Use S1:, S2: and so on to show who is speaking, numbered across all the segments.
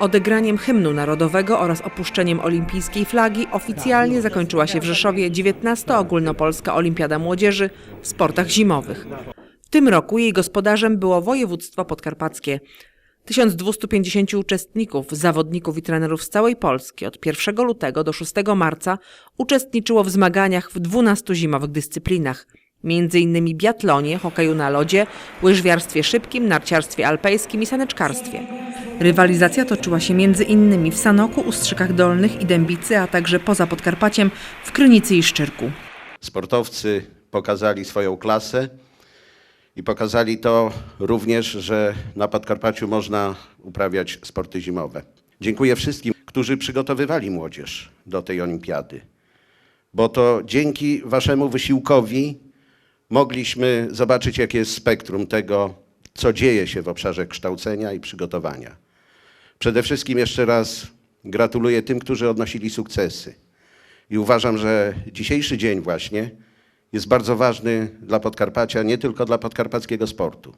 S1: Odegraniem hymnu narodowego oraz opuszczeniem olimpijskiej flagi oficjalnie zakończyła się w Rzeszowie 19. ogólnopolska Olimpiada Młodzieży w sportach zimowych. W tym roku jej gospodarzem było województwo podkarpackie. 1250 uczestników, zawodników i trenerów z całej Polski od 1 lutego do 6 marca uczestniczyło w zmaganiach w 12 zimowych dyscyplinach, m.in. biatlonie, hokeju na lodzie, łyżwiarstwie szybkim, narciarstwie alpejskim i saneczkarstwie. Rywalizacja toczyła się m.in. w Sanoku, Ustrzykach Dolnych i Dębicy, a także poza Podkarpaciem w Krynicy i Szczyrku.
S2: Sportowcy pokazali swoją klasę i pokazali to również, że na Podkarpaciu można uprawiać sporty zimowe. Dziękuję wszystkim, którzy przygotowywali młodzież do tej olimpiady, bo to dzięki waszemu wysiłkowi mogliśmy zobaczyć, jakie jest spektrum tego, co dzieje się w obszarze kształcenia i przygotowania. Przede wszystkim jeszcze raz gratuluję tym, którzy odnosili sukcesy. I uważam, że dzisiejszy dzień właśnie jest bardzo ważny dla Podkarpacia, nie tylko dla podkarpackiego sportu.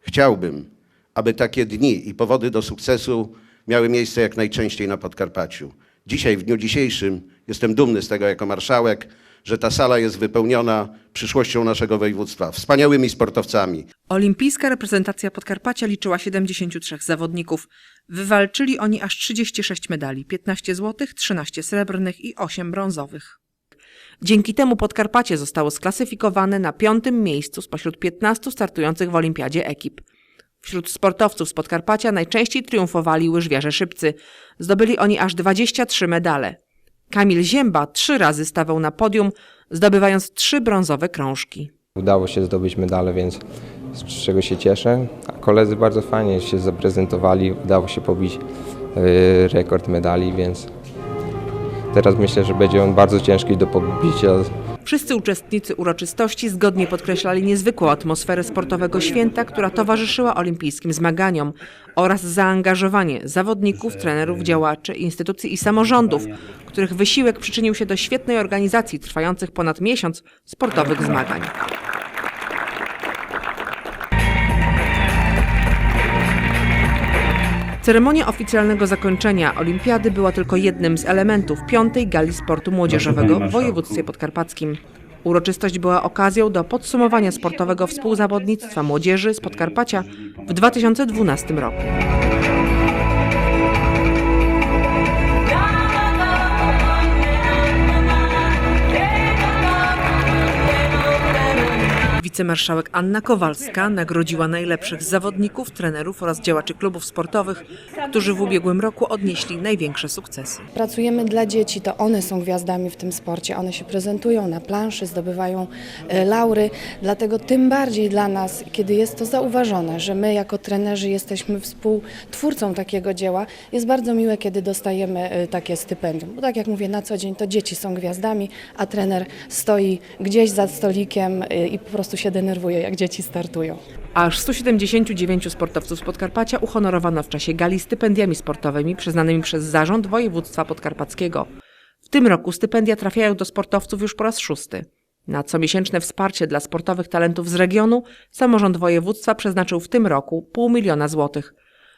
S2: Chciałbym, aby takie dni i powody do sukcesu miały miejsce jak najczęściej na Podkarpaciu. Dzisiaj, w dniu dzisiejszym, jestem dumny z tego jako marszałek, że ta sala jest wypełniona przyszłością naszego województwa, wspaniałymi sportowcami,
S1: Olimpijska reprezentacja Podkarpacia liczyła 73 zawodników. Wywalczyli oni aż 36 medali, 15 złotych, 13 srebrnych i 8 brązowych. Dzięki temu Podkarpacie zostało sklasyfikowane na piątym miejscu spośród 15 startujących w olimpiadzie ekip. Wśród sportowców z Podkarpacia najczęściej triumfowali łyżwiarze szybcy. Zdobyli oni aż 23 medale. Kamil Zięba trzy razy stawał na podium, zdobywając trzy brązowe krążki.
S3: Udało się zdobyć medale, więc z czego się cieszę. A koledzy bardzo fajnie się zaprezentowali, udało się pobić y, rekord medali, więc teraz myślę, że będzie on bardzo ciężki do pobicia.
S1: Wszyscy uczestnicy uroczystości zgodnie podkreślali niezwykłą atmosferę sportowego święta, która towarzyszyła olimpijskim zmaganiom oraz zaangażowanie zawodników, trenerów, działaczy, instytucji i samorządów, których wysiłek przyczynił się do świetnej organizacji trwających ponad miesiąc sportowych zmagań. Ceremonia oficjalnego zakończenia olimpiady była tylko jednym z elementów piątej gali sportu młodzieżowego w województwie podkarpackim. Uroczystość była okazją do podsumowania sportowego współzawodnictwa młodzieży z Podkarpacia w 2012 roku. Wicemarszałek Anna Kowalska nagrodziła najlepszych zawodników, trenerów oraz działaczy klubów sportowych, którzy w ubiegłym roku odnieśli największe sukcesy.
S4: Pracujemy dla dzieci, to one są gwiazdami w tym sporcie. One się prezentują na planszy, zdobywają e, laury. Dlatego tym bardziej dla nas, kiedy jest to zauważone, że my jako trenerzy jesteśmy współtwórcą takiego dzieła, jest bardzo miłe, kiedy dostajemy e, takie stypendium. Bo tak jak mówię, na co dzień to dzieci są gwiazdami, a trener stoi gdzieś za stolikiem e, i po prostu się denerwuje, jak dzieci startują.
S1: Aż 179 sportowców z Podkarpacia uhonorowano w czasie gali stypendiami sportowymi przyznanymi przez Zarząd Województwa Podkarpackiego. W tym roku stypendia trafiają do sportowców już po raz szósty. Na comiesięczne wsparcie dla sportowych talentów z regionu samorząd województwa przeznaczył w tym roku pół miliona złotych.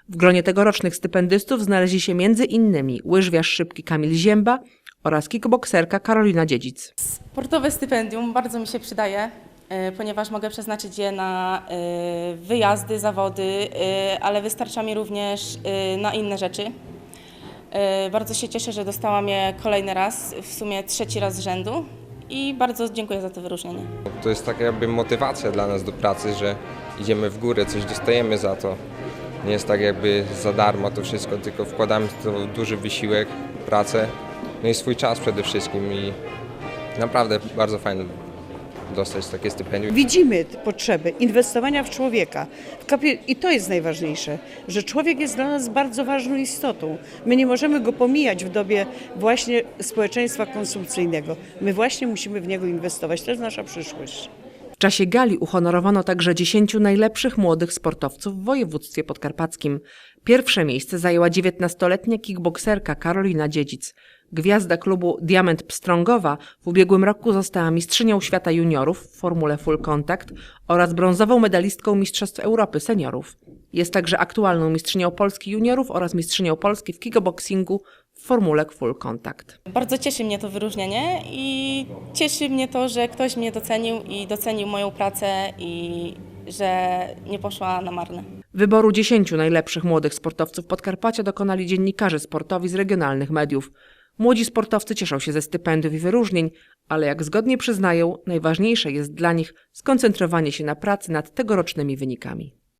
S1: W gronie tegorocznych stypendystów znaleźli się m.in. łyżwiarz szybki Kamil Zięba oraz kickbokserka Karolina Dziedzic.
S5: Sportowe stypendium bardzo mi się przydaje, ponieważ mogę przeznaczyć je na e, wyjazdy, zawody, e, ale wystarcza mi również e, na inne rzeczy. E, Bardzo się cieszę, że dostałam je kolejny raz, w sumie trzeci raz z rzędu i bardzo dziękuję za to wyróżnienie.
S3: To jest taka jakby motywacja dla nas do pracy, że idziemy w górę, coś dostajemy za to. Nie jest tak jakby za darmo to wszystko, tylko wkładamy w to duży wysiłek, pracę, no i swój czas przede wszystkim i naprawdę bardzo fajnie dostać takie stypendium.
S6: Widzimy potrzeby inwestowania w człowieka. I to jest najważniejsze, że człowiek jest dla nas bardzo ważną istotą. My nie możemy go pomijać w dobie właśnie społeczeństwa konsumpcyjnego. My właśnie musimy w niego inwestować. To jest nasza przyszłość.
S1: W czasie gali uhonorowano także 10 najlepszych młodych sportowców w województwie podkarpackim. Pierwsze miejsce zajęła 19-letnia kickbokserka Karolina Dziedzic. Gwiazda klubu Diament Pstrągowa w ubiegłym roku została mistrzynią świata juniorów w formule full contact oraz brązową medalistką Mistrzostw Europy seniorów. Jest także aktualną mistrzynią Polski juniorów oraz mistrzynią Polski w kickboxingu w formule full contact.
S5: Bardzo cieszy mnie to wyróżnienie i cieszy mnie to, że ktoś mnie docenił i docenił moją pracę i że nie poszła na marne.
S1: Wyboru 10 najlepszych młodych sportowców Podkarpacia dokonali dziennikarze sportowi z regionalnych mediów. Młodzi sportowcy cieszą się ze stypendiów i wyróżnień, ale jak zgodnie przyznają, najważniejsze jest dla nich skoncentrowanie się na pracy nad tegorocznymi wynikami.